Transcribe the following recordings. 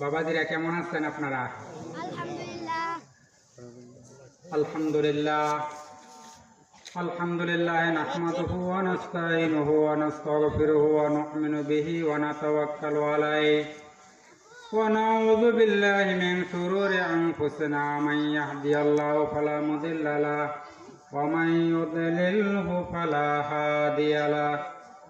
বাবাজিরা কেমন আছেন আপনারা? আলহামদুলিল্লাহ। আলহামদুলিল্লাহ। আলহামদুলিল্লাহ নাহমাদুহু ওয়া নাস্তাইনুহু ওয়া নাস্তাগফিরুহু ওয়া নু'মিনু বিহি ওয়া নাতাওয়াক্কালু আলাইহি। ওয়া নাউযু বিল্লাহি মিন শুরুরি আনফুসিনা। মান ইয়াহদিয়াল্লাহু ফালা মুদিল্লা লাহু ওয়া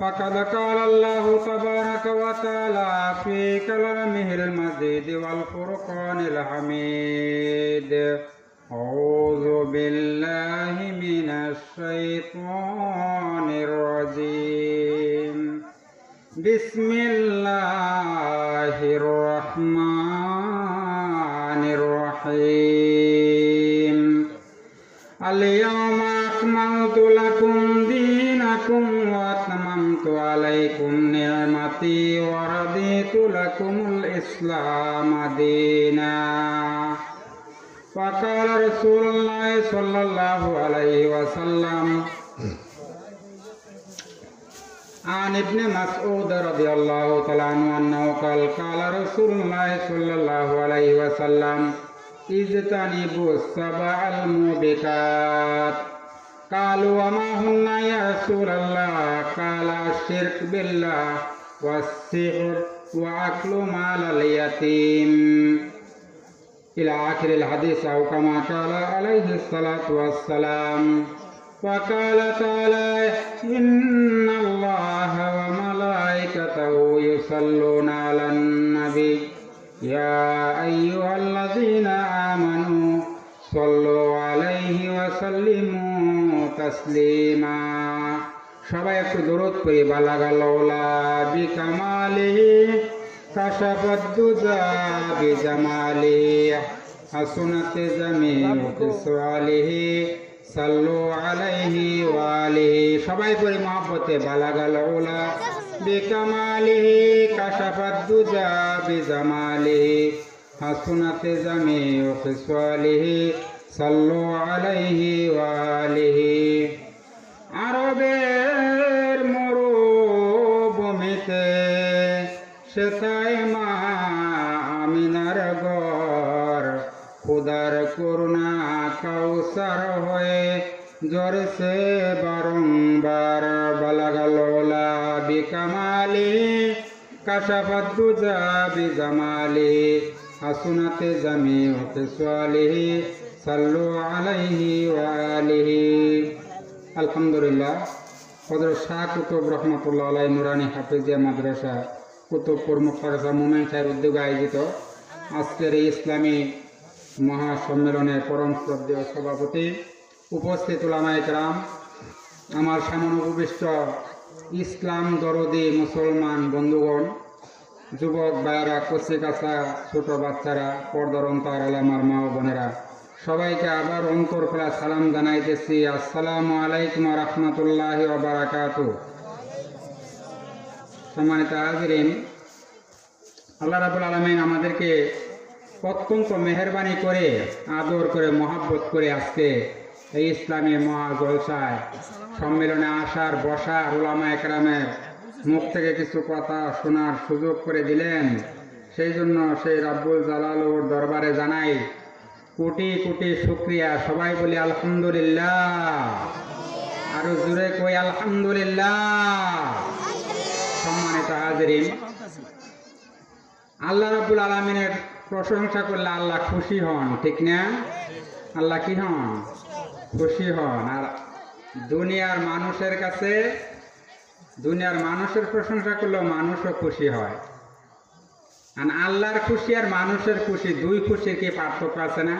فقد قال الله تبارك وتعالى في كلامه المجيد والفرقان الحميد. أعوذ بالله من الشيطان الرجيم. بسم الله الرحمن وأتممت عليكم نعمتي ورضيت لكم الإسلام دينا وقال رسول الله صلى الله عليه وسلم عن ابن مسعود رضي الله تعالى عنه أنه قال قال رسول الله صلى الله عليه وسلم اجتنبوا السبع الموبقات قالوا وما هن يا رسول الله قال الشرك بالله والسحر وأكل مال اليتيم. إلى آخر الحديث أو كما قال عليه الصلاة والسلام وقال تعالى إن الله وملائكته يصلون على النبي. يا أيها الذين آمنوا صلوا عليه وسلموا تسليما. সবাই একটু দূরত করে বালাগালা বি কামালে বিজামালে, হাসুনাতে জামে সালেহে সাল্লু আলাইহি ওয়ালিহি সবাই করে মহব্বতে বালাগালা বিকামালিহি কাশাবদ্দুজা বিজামালিহি হাসুনাতে জামে সালেহে সাল্লু আলাইহি ওয়ালিহি আরবের জরসে বারংবার বালাগালোলা বিকামালি কাশাফাদ্দুজা বিজামালি হাসুনাতে জামি হতে সোয়ালিহি সাল্লু আলাইহি ওয়ালিহি আলহামদুলিল্লাহ হজরত শাহ কুতুব রহমতুল্লাহ আলাই নুরানি হাফিজিয়া মাদ্রাসা কুতুবপুর মুখারসা মোমেন সাহেব উদ্যোগে আয়োজিত আজকের এই ইসলামী মহাসম্মেলনের পরম শ্রদ্ধেয় সভাপতি উপস্থিত ওলামায়ক রাম আমার সামনে উপবিষ্ট ইসলাম দরদি মুসলমান বন্ধুগণ, যুবক ভাইয়েরা কচি কাছা ছোট বাচ্চারা পর্দার অন্তর আলামার মা বোনেরা, সবাইকে আবার অন্তর খোলা সালাম জানাইতেছি। আসসালামু আলাইকুম রহমতুল্লাহ বারাকাতু সম্মানিত হাজরিন, আল্লাহ রাবুল আলমিন আমাদেরকে অত্যন্ত মেহরবানি করে, আদর করে, মহাব্বত করে আজকে এই ইসলামী মহা জলসায় সম্মেলনে আসার বসার উলামা একরামের মুখ থেকে কিছু কথা শোনার সুযোগ করে দিলেন। সেই জন্য সেই রাব্বুল জালালুর দরবারে জানাই, কোটি কোটি শুক্রিয়া। সবাই বলি আলহামদুলিল্লাহ। আরও জুড়ে কই আলহামদুলিল্লাহ। সম্মানিত হাজরিন, আল্লাহ রাবুল আলমিনের প্রশংসা করলে আল্লাহ খুশি হন, ঠিক না? আল্লাহ কি হন? খুশি হন আর দুনিয়ার মানুষের কাছে, দুনিয়ার মানুষের প্রশংসা করলেও মানুষও খুশি হয়। আর আল্লাহর খুশি আর মানুষের খুশি, দুই খুশির কি পার্থক্য আছে না?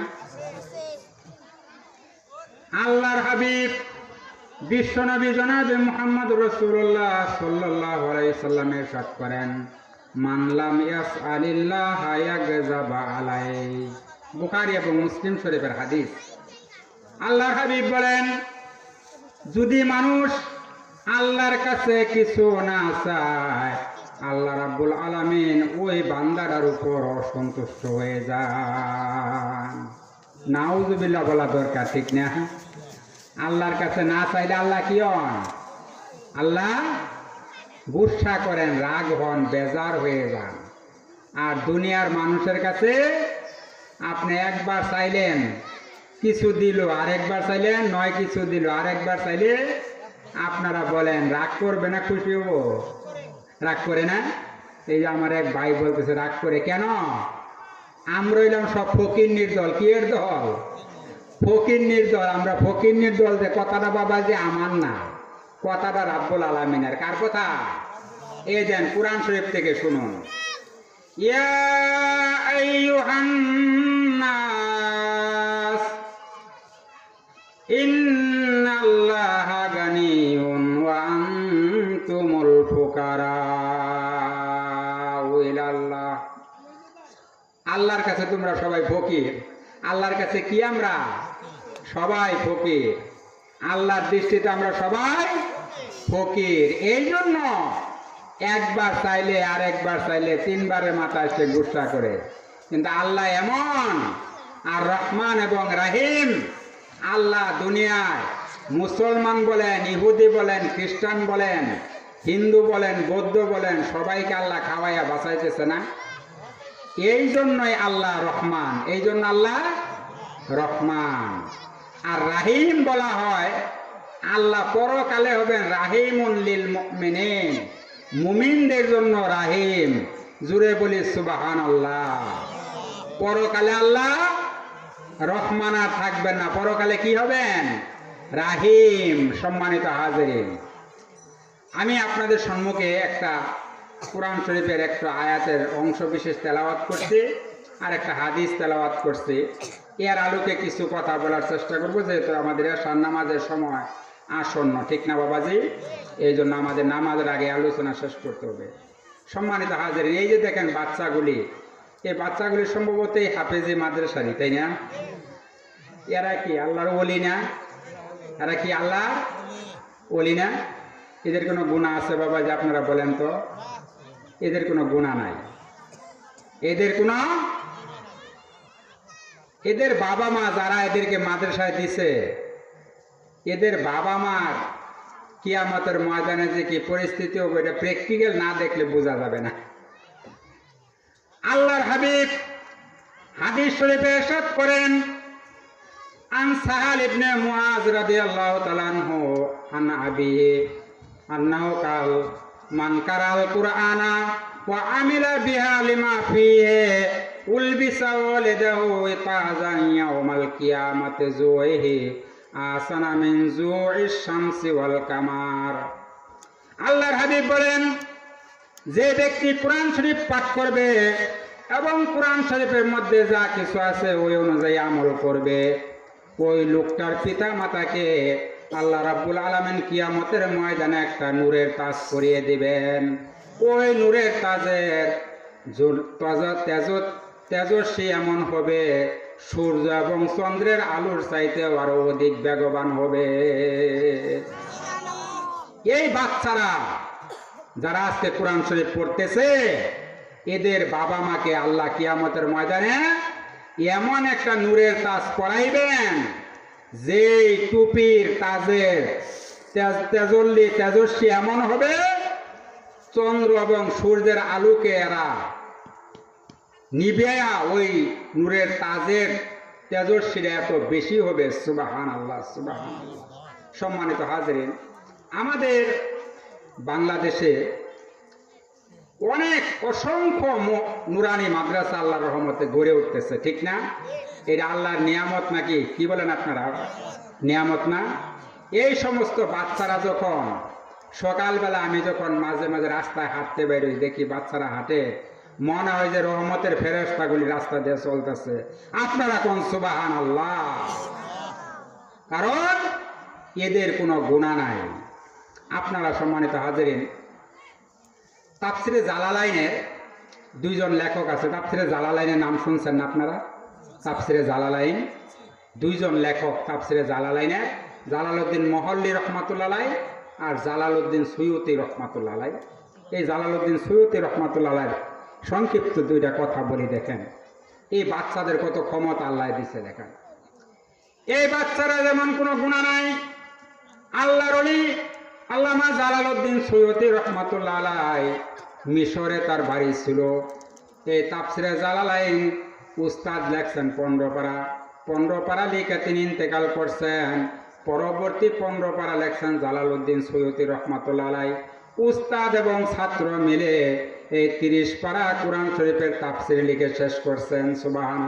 আল্লাহর হাবিব বিশ্বনবী জনাবে মোহাম্মদ রসুল্লাহ সাল্লাহ সাল্লামের সাত করেন মানলাম ইয়াস আলিল্লাহ বুখারী এবং মুসলিম শরীফের হাদিস। আল্লাহর হাবিব বলেন, যদি মানুষ আল্লাহর কাছে কিছু না চায়, আল্লাহ রাব্বুল আলামিন ওই বান্দাটার উপর অসন্তুষ্ট হয়ে যান। নাউজুবিল্লাহ বলা দরকার, ঠিক না? আল্লাহর কাছে না চাইলে আল্লাহ কি হন? আল্লাহ গুসা করেন, রাগ হন, বেজার হয়ে যান। আর দুনিয়ার মানুষের কাছে আপনি একবার চাইলেন কিছু দিল, আরেকবার চাইলেন নয় কিছু দিল, আরেকবার চাইলে আপনারা বলেন, রাগ করবে না খুশি হব? রাগ করে না? এই যে আমার এক ভাই বলতেছে, রাগ করে কেন? আমরা হইলাম সব ফকির নির্দল কি এর দল? ফকির নির্দল আমরা ফকির নির্দল যে, কথাটা বাবা যে আমার না। কথাটা রাব্বুল আলামিনের। কার কথা? এই দেন, কোরআন শরীফ থেকে শুনুন। ইয়া আল্লাহর কাছে তোমরা সবাই ফকির। আল্লাহর কাছে কি আমরা? সবাই ফকির। আল্লাহর দৃষ্টিতে আমরা সবাই ফকির। এই জন্য একবার চাইলে আর একবার চাইলে তিনবারের মাথায় সে গুসা করে। কিন্তু আল্লাহ এমন আর রহমান এবং রাহিম আল্লাহ দুনিয়ায় মুসলমান বলেন, ইহুদি বলেন, খ্রিস্টান বলেন, হিন্দু বলেন, বৌদ্ধ বলেন, সবাইকে আল্লাহ খাওয়াইয়া বাঁচাইতেছে না? এই জন্যই আল্লাহ রহমান, এই জন্য আল্লাহ রহমান। আর রাহিম বলা হয়, আল্লাহ পরকালে হবেন রাহিমুন লিল মুমিনিন, মুমিনদের জন্য রাহিম। জুড়ে বলি সুবাহান আল্লাহ পরকালে আল্লাহ রহমান থাকবেন না, পরকালে কি হবেন? রাহিম, সম্মানিত হাজিরিন। আমি আপনাদের সম্মুখে একটা কোরআন শরীফের একটা আয়াতের অংশ বিশেষ তেলাওয়াত করছি, আর একটা হাদিস তেলাওয়াত করছি। এর আলোকে কিছু কথা বলার চেষ্টা করব, যেহেতু আমাদের নামাজের সময় আসন্ন, ঠিক না বাবাজি? এই জন্য আমাদের নামাজের আগে আলোচনা শেষ করতে হবে। সম্মানিত হাজির এই যে দেখেন বাচ্চাগুলি এই বাচ্চাগুলি সম্ভবত এই হাফেজি মাদ্রাসারি তাই না? এরা কি আল্লাহর ওলি না? এরা কি আল্লাহ ওলি না? এদের কোনো গুণা আছে বাবা যে আপনারা বলেন তো? এদের কোনো গুণা নাই। এদের কোনো এদের বাবা মা যারা এদেরকে মাদ্রাসায় দিছে, এদের বাবা মার কিয়ামতের ময়দানে যে কি পরিস্থিতি হবে, এটা প্র্যাকটিক্যাল না দেখলে বোঝা যাবে না। আল্লাহর হাবিব হাদিস শরীফে এরশাদ করেন, আন সাহাল ইবনে মুআজ রাদিয়াল্লাহু তাআলা আনহু, আন আবিহি আন্নাহু কাল, মান কারাল কুরআনা ওয়া আমিলা বিহা লিমা ফিহি, উলবিসা ওয়ালিদাহু ইতাজান ইয়াউমাল কিয়ামাতি জুয়হি আসানা মিন জুইশ শামসি ওয়াল কামার। আল্লাহর হাবিব বলেন যে ব্যক্তি কোরআন শরীফ পাঠ করবে এবং কোরআন শরীফের মধ্যে যা কিছু আছে ওই অনুযায়ী আমল করবে, ওই লোকটার পিতা মাতাকে আল্লাহ রাব্বুল আলমেন কিয়ামতের ময়দানে একটা নূরের তাজ করিয়ে দিবেন। ওই নূরের তাজের জোর- তেজ তেজস্বী এমন হবে, সূর্য এবং চন্দ্রের আলোর চাইতেও আরও অধিক বেগবান হবে। এই বাচ্চারা যারা আজকে কোরআন শরীফ পড়তেছে, এদের বাবা মাকে আল্লাহ কিয়ামতের ময়দানে এমন একটা নূরের তাজ পরাইবেন, যেই টুপির তাজের তেজল্লি, তেজস্বী এমন হবে, চন্দ্র এবং সূর্যের আলোকে এরা নিবেয়া ওই নূরের তাজের তেজস্বীরা এত বেশি হবে। সুবাহান আল্লাহ সুবাহান সম্মানিত হাজরিন, আমাদের বাংলাদেশে অনেক অসংখ্য নুরানি মাদ্রাসা আল্লাহর রহমতে গড়ে উঠতেছে, ঠিক না? এটা আল্লাহর নিয়ামত নাকি? কি বলেন আপনারা? নিয়ামত না? এই সমস্ত বাচ্চারা যখন সকালবেলা আমি যখন মাঝে মাঝে রাস্তায় হাঁটতে বেরোই, দেখি বাচ্চারা হাঁটে, মনে হয় যে রহমতের ফেরস্তাগুলি রাস্তা দিয়ে চলতেছে। আপনারা কোন সুবাহান আল্লাহ কারণ এদের কোনো গুণা নাই। আপনারা সম্মানিত হাজারিন, তাফসিরে জালালাইনের দুইজন লেখক আছে। তাপসিরে জালালাইনের নাম শুনছেন না আপনারা? তাপসিরে জালালাইন, দুইজন লেখক তাপসিরে জালালাইনের, জালালউদ্দিন মহল্লি রহমাতুল্লাহ আর জালালউদ্দিন সৈয়দি রহমাতুল্লাহ এই জালালউদ্দিন সৈয়দি রহমাতুল্লাহ সংক্ষিপ্ত দুইটা কথা বলি দেখেন। এই বাচ্চাদের কত ক্ষমতা আল্লাহ দিছে দেখেন। এই বাচ্চারা যেমন কোনো গুণা নাই, আল্লাহর আল্লামা জালালউদ্দিন সৈয়দি রহমাতুল্লাহ আলাই মিশরে তার বাড়ি ছিল। এই তাপসিরে জালালাইন উস্তাদ লেখছেন পনেরো পাড়া পনেরো পাড়া লিখে তিনি ইন্তেকাল করছেন। পরবর্তী পনেরো পাড়া লেখছেন জালালউদ্দিন সৈয়দি রহমাতুল্লাহ আলাই উস্তাদ এবং ছাত্র মিলে এই তিরিশ পাড়া কোরআন শরীফের তাপসির লিখে শেষ করছেন। সুবাহান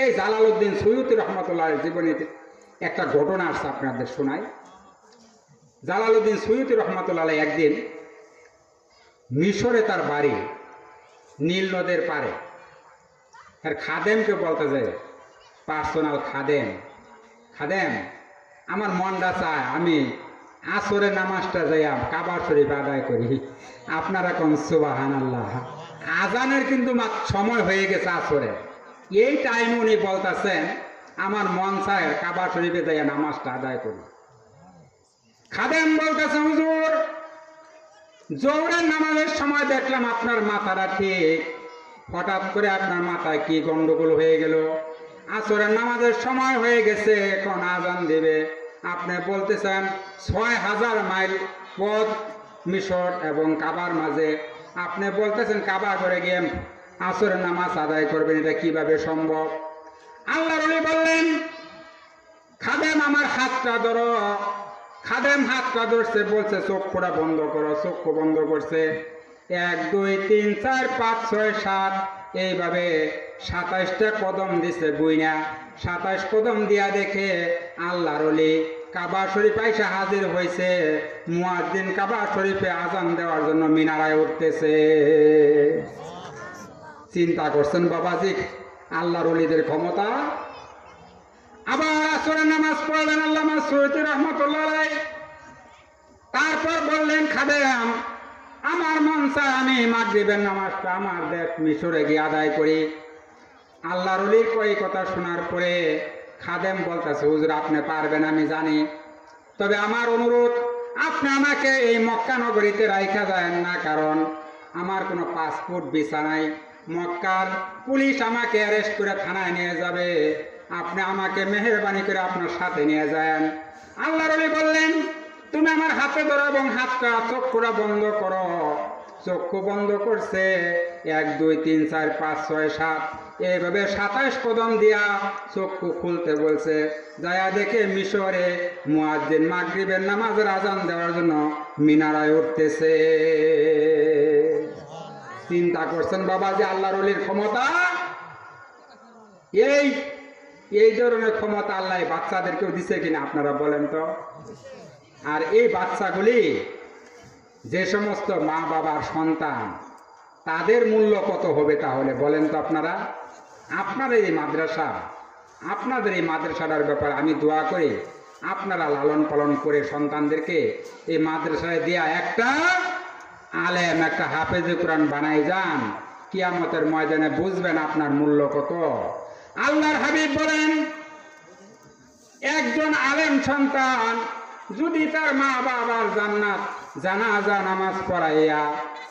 এই জালালউদ্দিন সৈয়দি রহমতুল্লাহ জীবনে একটা ঘটনা আসছে আপনাদের শোনাই। জালালউদ্দিন সৈয়দি রহমতুল্লাহ একদিন মিশরে তার বাড়ি নীল নদের পারে আর খাদেমকে বলতে যায় পার্সোনাল খাদেম খাদেম, আমার মনটা চায় আমি আসরের নামাজটা যাইয়া কাবার শরীফ আদায় করি। আপনারা কোন সুবাহান আল্লাহ আজানের কিন্তু সময় হয়ে গেছে আসরে এই টাইম উনি বলতেছেন, আমার মন চায় কাবার শরীফে যাইয়া নামাজটা আদায় করি। খাদেম বলতেছে, হুজুর, জোহরের নামাজের সময় দেখলাম আপনার মাথাটা ঠিক। হঠাৎ করে আপনার মাথায় কি গন্ডগোল হয়ে গেল? আসরের নামাজের সময় হয়ে গেছে, এখন আজান দেবে। আপনি বলতেছেন, ছয় হাজার মাইল পথ, মিশর এবং কাবার মাঝে। আপনি বলতেছেন, কাবা করে গিয়ে আসরের নামাজ আদায় করবেন, এটা কীভাবে সম্ভব? আল্লাহ বললেন, খাদেম, আমার হাতটা ধরো। খাদেম হাত পা ধরছে, বলছে চক্ষুটা বন্ধ করো চক্ষু বন্ধ করছে। এক, দুই, তিন, চার, পাঁচ, ছয়, সাত, এইভাবে সাতাইশটা কদম দিছে বুইনা সাতাইশ কদম দিয়া দেখে আল্লাহর রলি কাবা শরীফ আইসে হাজির হয়েছে মুয়াজ্জিন কাবা শরীফে আজান দেওয়ার জন্য মিনারায় উঠতেছে। চিন্তা করছেন বাবাজি, আল্লাহর রলিদের ক্ষমতা আসরের নামাজ পড়লেন আল্লাহ সৈয়দ রহমতুল্লাহ তারপর বললেন, খাদেম, আমার মন চায় আমি মাগরিবের নামাজটা আমার দেশ মিশরে গিয়ে আদায় করি। আল্লাহ রলির কই কথা শোনার পরে খাদেম বলতেছে, হুজুর, আপনি পারবেন, আমি জানি। তবে আমার অনুরোধ, আপনি আমাকে এই মক্কা নগরীতে রাইখা যায় না, কারণ আমার কোনো পাসপোর্ট ভিসা নাই। মক্কার পুলিশ আমাকে অ্যারেস্ট করে থানায় নিয়ে যাবে। আপনি আমাকে মেহরবানি করে আপনার সাথে নিয়ে যান। আল্লাহ রলি বললেন, তুমি আমার হাতে ধরো এবং হাতটা চক্ষুটা বন্ধ করো। চক্ষু বন্ধ করছে, এক, দুই, তিন, চার, পাঁচ, ছয়, সাত। এইভাবে সাতাইশ কদম দিয়া চক্ষু খুলতে বলছে। যায়া দেখে মিশরে মুয়াজ্জিন মাগরিবের নামাজের আজান দেওয়ার জন্য মিনারায় উঠতেছে। চিন্তা করছেন বাবা যে আল্লাহর অলির ক্ষমতা? এই এই ধরনের ক্ষমতা আল্লাহ বাচ্চাদেরকেও দিছে কিনা আপনারা বলেন তো? আর এই বাচ্চাগুলি যে সমস্ত মা বাবার সন্তান, তাদের মূল্য কত হবে তাহলে বলেন তো আপনারা? আপনাদের এই মাদ্রাসা, আপনাদের এই মাদ্রাসাটার ব্যাপারে আমি দোয়া করি, আপনারা লালন পালন করে সন্তানদেরকে এই মাদ্রাসায় দেয়া একটা আলেম, একটা হাফেজে কোরআন বানাই যান। কিয়ামতের ময়দানে বুঝবেন আপনার মূল্য কত। আল্লাহর হাবিব বলেন, একজন আলেম সন্তান যদি তার মা বাবার জান্নাত, জানাজা, নামাজ পড়াইয়া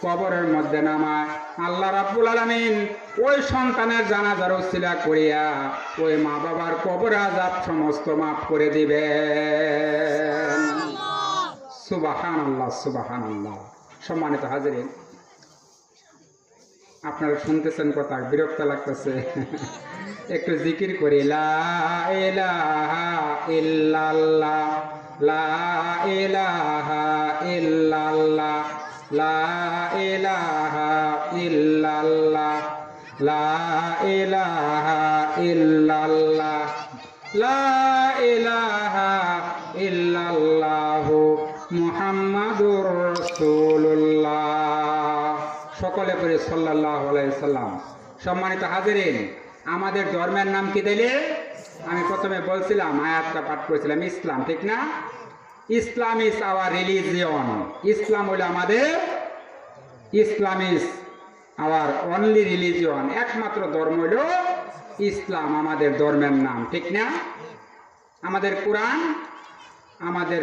কবরের মধ্যে নামায়, আল্লাহ রাব্বুল আলামিন ওই সন্তানের জানাজার উসিলা করিয়া ওই মা বাবার কবর আজাব সমস্ত মাফ করে দিবেন। সুবাহান আল্লাহ সুবাহান আল্লাহ সম্মানিত হাজিরিন, আপনারা শুনতেছেন কথা, বিরক্ত লাগতেছে। একটু জিকির করি, লা লা লা লা লা মুহাম্মাদুর রাসূলুল্লাহ। সকলে করে সাল্লাল্লাহু আলাইহি সাল্লাম। সম্মানিত হাজিরিন আমাদের ধর্মের নাম কি দিলে আমি প্রথমে বলছিলাম, আয়াতটা পাঠ করেছিলাম, ইসলাম, ঠিক না? Islam is our religion. ইসলাম হলো আমাদের, Islam is our only religion. একমাত্র ধর্ম হইল ইসলাম, আমাদের ধর্মের নাম, ঠিক না? আমাদের কোরআন, আমাদের